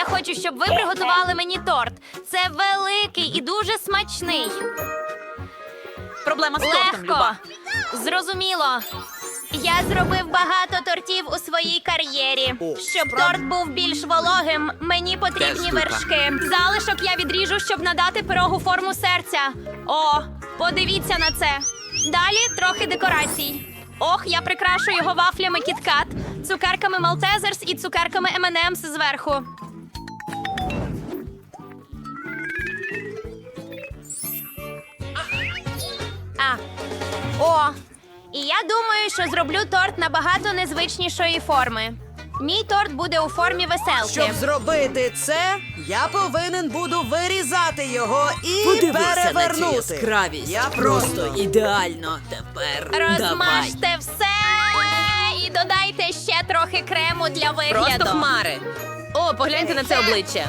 я хочу, щоб ви приготували мені торт. Це великий і дуже смачний. Проблема з тортом, Легко. Люба. Зрозуміло. Я зробив багато тортів у своїй кар'єрі. Щоб торт був більш вологим, мені потрібні вершки. Залишок я відріжу, щоб надати пирогу форму серця. О, подивіться на це. Далі трохи декорацій. Ох, я прикрашу його вафлями кіткат, цукерками Малтезерс і цукерками M&M's зверху. А. О, і я думаю, що зроблю торт набагато незвичнішої форми. Мій торт буде у формі веселки. Щоб зробити це, я повинен буду вирізати його і Подивися на цю перевернути. яскравість. Я просто просто ідеально. Тепер давай. Розмажте все і додайте ще трохи крему для вигляду. Просто хмари. О, погляньте на це обличчя.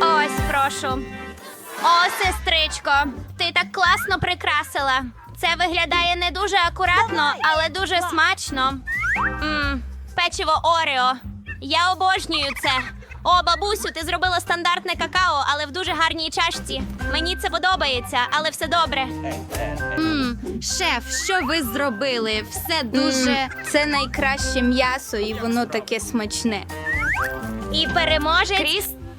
Ось, прошу. О, сестричко, ти так класно прикрасила. Це виглядає не дуже акуратно, але дуже смачно. Мм, печиво Орео. Я обожнюю це. О, бабусю, ти зробила стандартне какао, але в дуже гарній чашці. Мені це подобається, але все добре. Шеф, що ви зробили? Все дуже це найкраще м'ясо, і воно таке смачне. І переможе Кріс,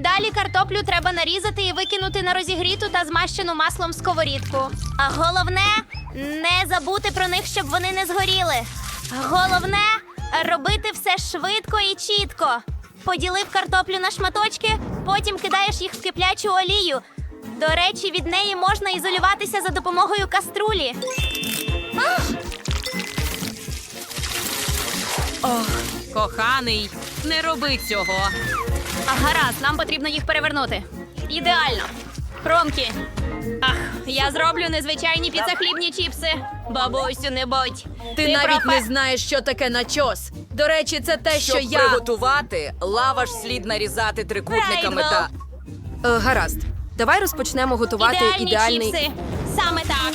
Далі картоплю треба нарізати і викинути на розігріту та змащену маслом сковорідку. А головне не забути про них, щоб вони не згоріли. Головне робити все швидко і чітко. Поділив картоплю на шматочки, потім кидаєш їх в киплячу олію. До речі, від неї можна ізолюватися за допомогою каструлі. Коханий, не роби цього. А гаразд, нам потрібно їх перевернути. Ідеально. Хромкі. Ах, я зроблю незвичайні піцахлібні чіпси. Бабусю, не будь. Ти, навіть профе- не знаєш, що таке начос. До речі, це те, що Щоб я. приготувати, лаваш слід нарізати трикутниками та. Е, гаразд. Давай розпочнемо готувати Ідеальні ідеальний. чіпси. Саме так.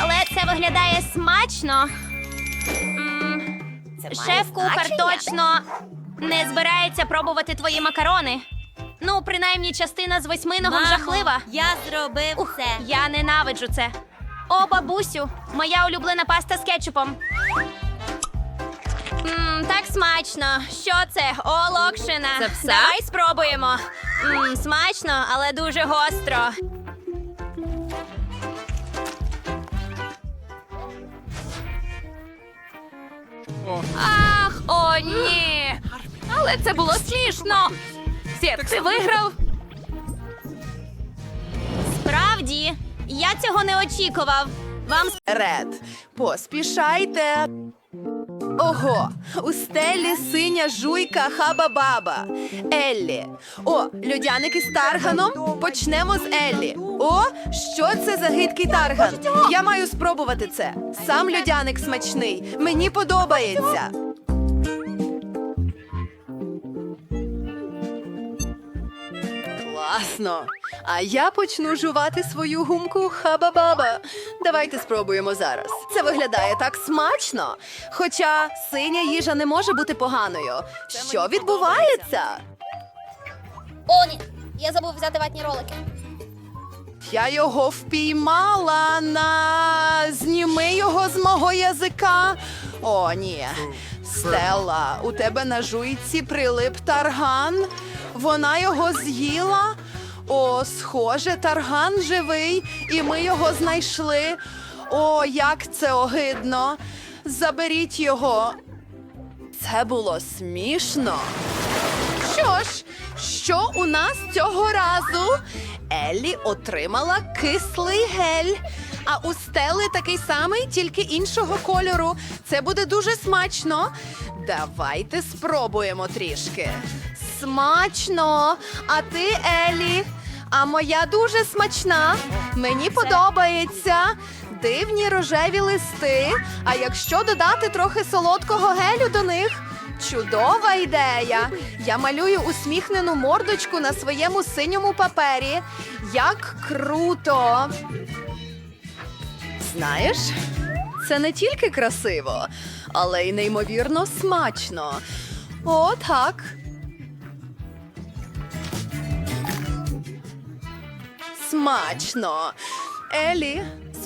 Але це виглядає смачно. Шеф-кухар точно не збирається пробувати твої макарони. Ну, принаймні, частина з восьминого жахлива. Я зробив Ух, це. я ненавиджу це. О, бабусю, моя улюблена паста з кетчупом. Мм, так смачно. Що це? О, локшина. Це все? Давай спробуємо. Мм, смачно, але дуже гостро. Ах, о, ні. Але це було смішно. Сєт, ти виграв? Справді, я цього не очікував. Вам Ред, поспішайте. Ого, у стелі синя жуйка хаба-баба. Еллі. О, людяники з тарганом. Почнемо з Еллі. О, що це за гидкий тарган? Я маю спробувати це. Сам людяник смачний. Мені подобається. Класно. А я почну жувати свою гумку хаба-баба. Давайте спробуємо зараз. Це виглядає так смачно. Хоча синя їжа не може бути поганою. Що відбувається? О, ні, я забув взяти ватні ролики. Я його впіймала на зніми його з мого язика. О, ні. Стелла, у тебе на жуйці прилип тарган. Вона його з'їла. О, схоже, тарган живий, і ми його знайшли. О, як це огидно. Заберіть його. Це було смішно. Що ж, що у нас цього разу? Еллі отримала кислий гель. А у Стелли такий самий, тільки іншого кольору. Це буде дуже смачно. Давайте спробуємо трішки. Смачно! А ти, Еллі? А моя дуже смачна. Мені подобається. Дивні рожеві листи. А якщо додати трохи солодкого гелю до них. Чудова ідея! Я малюю усміхнену мордочку на своєму синьому папері. Як круто! Знаєш, це не тільки красиво, але й неймовірно смачно. О, так. Смачно. Елі,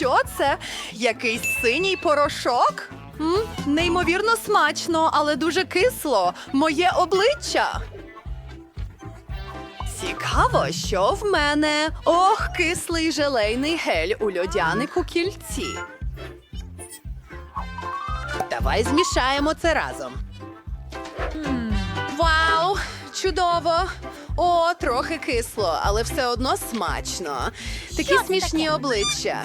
Що це? Якийсь синій порошок? М, неймовірно смачно, але дуже кисло. Моє обличчя. Цікаво, що в мене. Ох, кислий желейний гель у льодянику кільці. Давай змішаємо це разом. Вау! Чудово! О, трохи кисло, але все одно смачно. Такі смішні обличчя.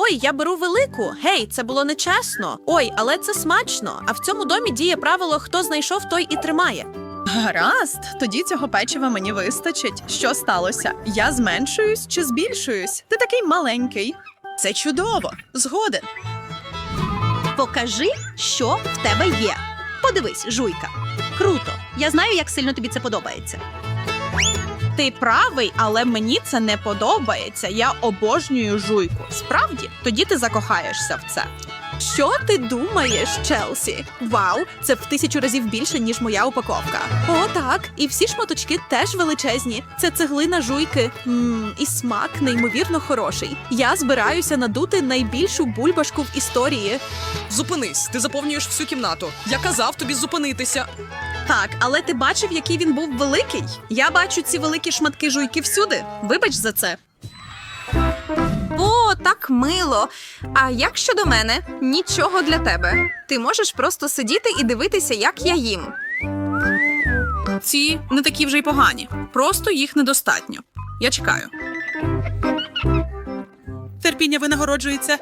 Ой, я беру велику. Гей, це було нечесно. Ой, але це смачно. А в цьому домі діє правило: хто знайшов, той і тримає. Гаразд, тоді цього печива мені вистачить. Що сталося? Я зменшуюсь чи збільшуюсь? Ти такий маленький. Це чудово. Згоден. Покажи, що в тебе є. Подивись, жуйка. Круто. Я знаю, як сильно тобі це подобається. Ти правий, але мені це не подобається. Я обожнюю жуйку. Справді, тоді ти закохаєшся в це. Що ти думаєш, Челсі? Вау, це в тисячу разів більше, ніж моя упаковка. О, так, і всі шматочки теж величезні. Це цеглина жуйки. Мм, і смак неймовірно хороший. Я збираюся надути найбільшу бульбашку в історії. Зупинись, ти заповнюєш всю кімнату. Я казав тобі зупинитися. Так, але ти бачив, який він був великий? Я бачу ці великі шматки жуйки всюди. Вибач за це. О, так мило. А як щодо мене? Нічого для тебе. Ти можеш просто сидіти і дивитися, як я їм. Ці не такі вже й погані. Просто їх недостатньо. Я чекаю. Терпіння винагороджується.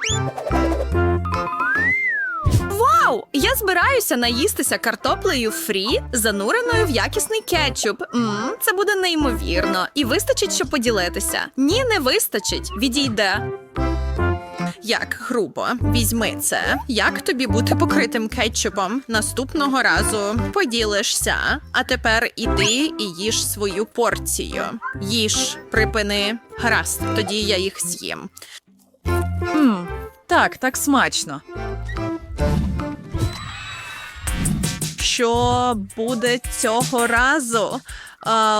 Я збираюся наїстися картоплею фрі, зануреною в якісний кетчуп. Мм, це буде неймовірно. І вистачить, щоб поділитися. Ні, не вистачить. Відійде. Як грубо, візьми це. Як тобі бути покритим кетчупом? Наступного разу поділишся. А тепер іди і їж свою порцію. Їж, припини. Гаразд, тоді я їх з'їм. Мм, так, так смачно. Що буде цього разу?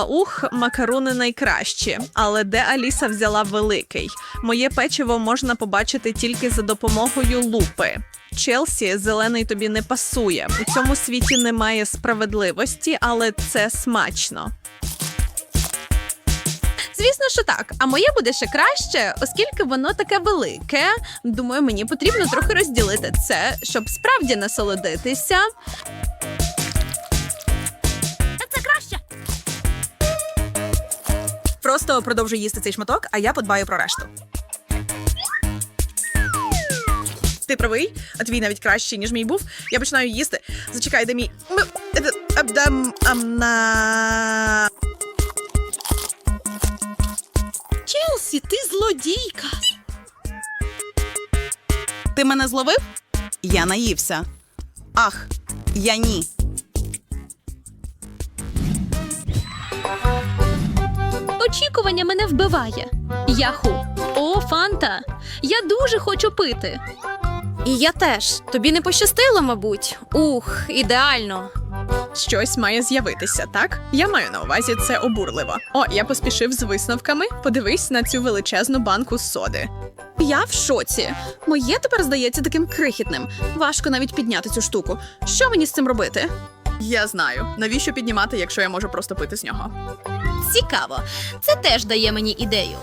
Ух, макаруни найкращі. Але де Аліса взяла великий? Моє печиво можна побачити тільки за допомогою лупи. Челсі, зелений тобі не пасує. У цьому світі немає справедливості, але це смачно. Звісно, що так. А моє буде ще краще, оскільки воно таке велике. Думаю, мені потрібно трохи розділити це, щоб справді насолодитися. Це краще. Просто продовжуй їсти цей шматок, а я подбаю про решту. Ти правий, а твій навіть кращий, ніж мій був. Я починаю їсти. Зачекай, де мій. М- е, е, абдам- амна. Челсі, ти злодійка. Ти мене зловив? Я наївся. Ах, я ні. Очікування мене вбиває. Яху. О, фанта. Я дуже хочу пити. І я теж. Тобі не пощастило, мабуть. Ух, ідеально. Щось має з'явитися, так? Я маю на увазі це обурливо. О, я поспішив з висновками. Подивись на цю величезну банку соди. Я в шоці. Моє тепер здається таким крихітним. Важко навіть підняти цю штуку. Що мені з цим робити? Я знаю, навіщо піднімати, якщо я можу просто пити з нього. Цікаво. Це теж дає мені ідею.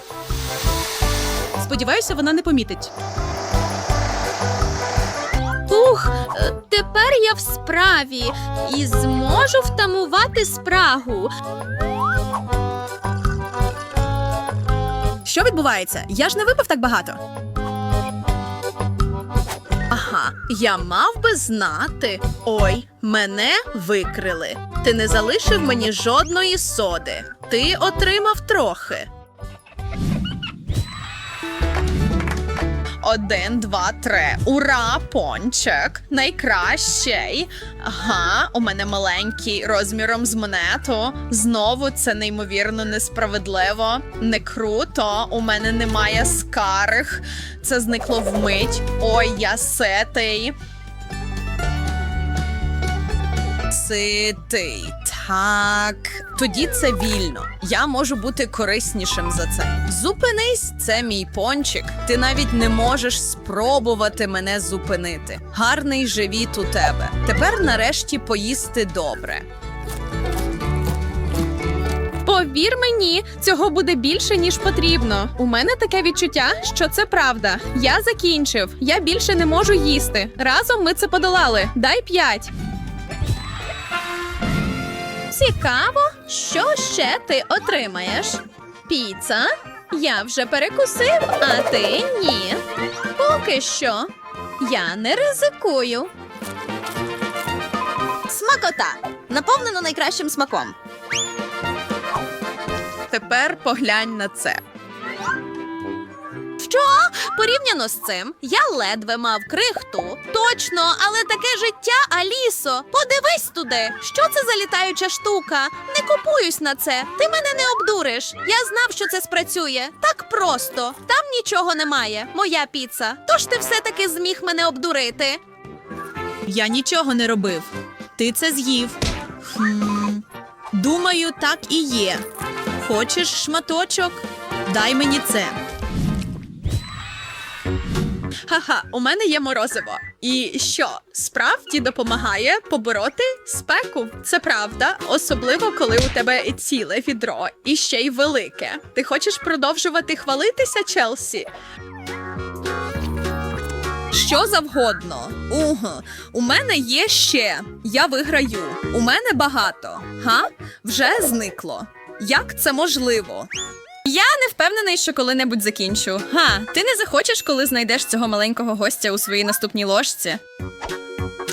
Сподіваюся, вона не помітить. Ух, е, тепер я в справі і зможу втамувати спрагу. Що відбувається? Я ж не випив так багато. Ага, я мав би знати. Ой, мене викрили. Ти не залишив мені жодної соди. Ти отримав трохи. Один, два, три. Ура, пончик! Найкращий. Ага, у мене маленький розміром з монету. Знову це неймовірно несправедливо. Не круто. У мене немає скарг. Це зникло вмить. Ой, я ситий. Ситий. Так, тоді це вільно. Я можу бути кориснішим за це. Зупинись, це мій пончик. Ти навіть не можеш спробувати мене зупинити. Гарний живіт у тебе. Тепер нарешті поїсти добре. Повір мені, цього буде більше, ніж потрібно. У мене таке відчуття, що це правда. Я закінчив. Я більше не можу їсти. Разом ми це подолали. Дай п'ять. Цікаво, що ще ти отримаєш? Піца? Я вже перекусив, а ти ні. Поки що. Я не ризикую. Смакота. Наповнено найкращим смаком. Тепер поглянь на це. Що? Порівняно з цим, я ледве мав крихту. Точно, але таке життя, Алісо. Подивись туди. Що це за літаюча штука? Не купуюсь на це. Ти мене не обдуриш. Я знав, що це спрацює. Так просто. Там нічого немає. Моя піца. Тож ти все-таки зміг мене обдурити. Я нічого не робив. Ти це з'їв. Хм. Думаю, так і є. Хочеш шматочок? Дай мені це. Ха-ха, у мене є морозиво. І що справді допомагає побороти спеку? Це правда, особливо коли у тебе ціле відро і ще й велике. Ти хочеш продовжувати хвалитися, Челсі? Що завгодно. Угу. У мене є ще. Я виграю. У мене багато. Га? Вже зникло. Як це можливо? Я не впевнений, що коли-небудь закінчу. Га, ти не захочеш, коли знайдеш цього маленького гостя у своїй наступній ложці.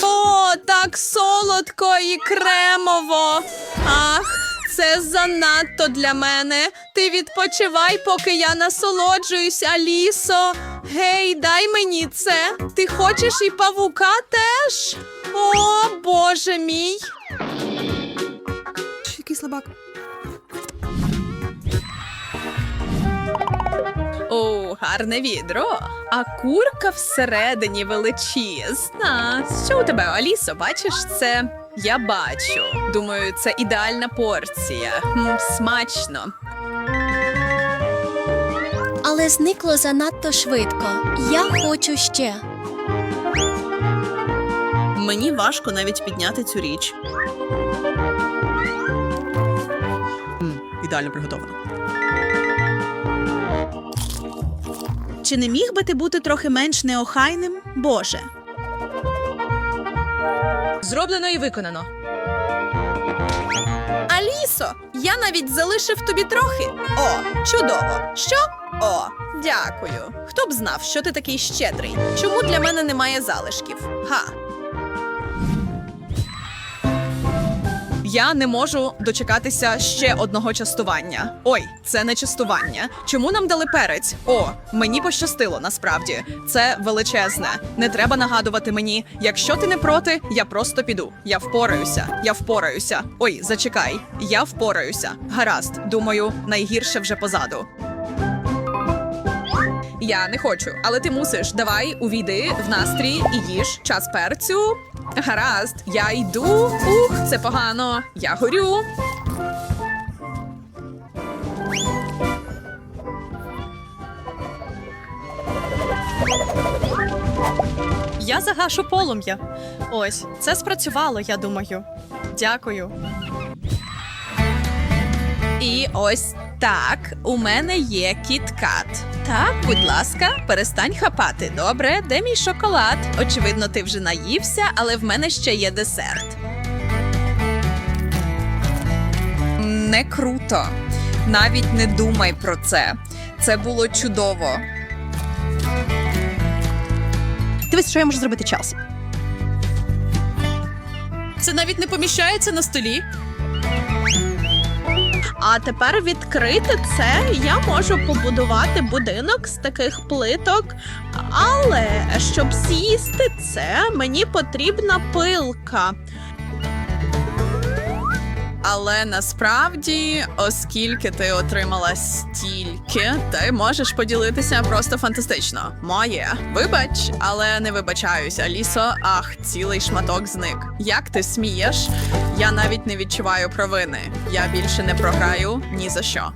О, так солодко і кремово. Ах, це занадто для мене. Ти відпочивай, поки я насолоджуюсь, Алісо. Гей, дай мені це. Ти хочеш і павука теж? О, боже мій. Який слабак. Гарне відро. А курка всередині величезна. Що у тебе, Алісо, бачиш це? Я бачу. Думаю, це ідеальна порція. Хм, смачно. Але зникло занадто швидко. Я хочу ще. Мені важко навіть підняти цю річ. М, ідеально приготовано. Чи не міг би ти бути трохи менш неохайним? Боже. Зроблено і виконано. Алісо, я навіть залишив тобі трохи. О, чудово. Що? О, дякую. Хто б знав, що ти такий щедрий? Чому для мене немає залишків? Га. Я не можу дочекатися ще одного частування. Ой, це не частування. Чому нам дали перець? О, мені пощастило насправді. Це величезне. Не треба нагадувати мені. Якщо ти не проти, я просто піду. Я впораюся. Я впораюся. Ой, зачекай. Я впораюся. Гаразд. Думаю, найгірше вже позаду. Я не хочу, але ти мусиш. Давай увійди в настрій і їж час перцю. Гаразд, я йду. Ух, це погано. Я горю. Я загашу полум'я. Ось, це спрацювало, я думаю. Дякую. І ось так, у мене є кіткат. Так, будь ласка, перестань хапати. Добре, де мій шоколад? Очевидно, ти вже наївся, але в мене ще є десерт. Не круто. Навіть не думай про це. Це було чудово. Дивись, що я можу зробити Челсі. Це навіть не поміщається на столі. А тепер відкрити це я можу побудувати будинок з таких плиток. Але щоб з'їсти це, мені потрібна пилка. Але насправді, оскільки ти отримала стільки, ти можеш поділитися просто фантастично. Моє. Вибач, але не вибачаюся. Лісо, ах, цілий шматок зник. Як ти смієш? Я навіть не відчуваю провини. Я більше не програю ні за що.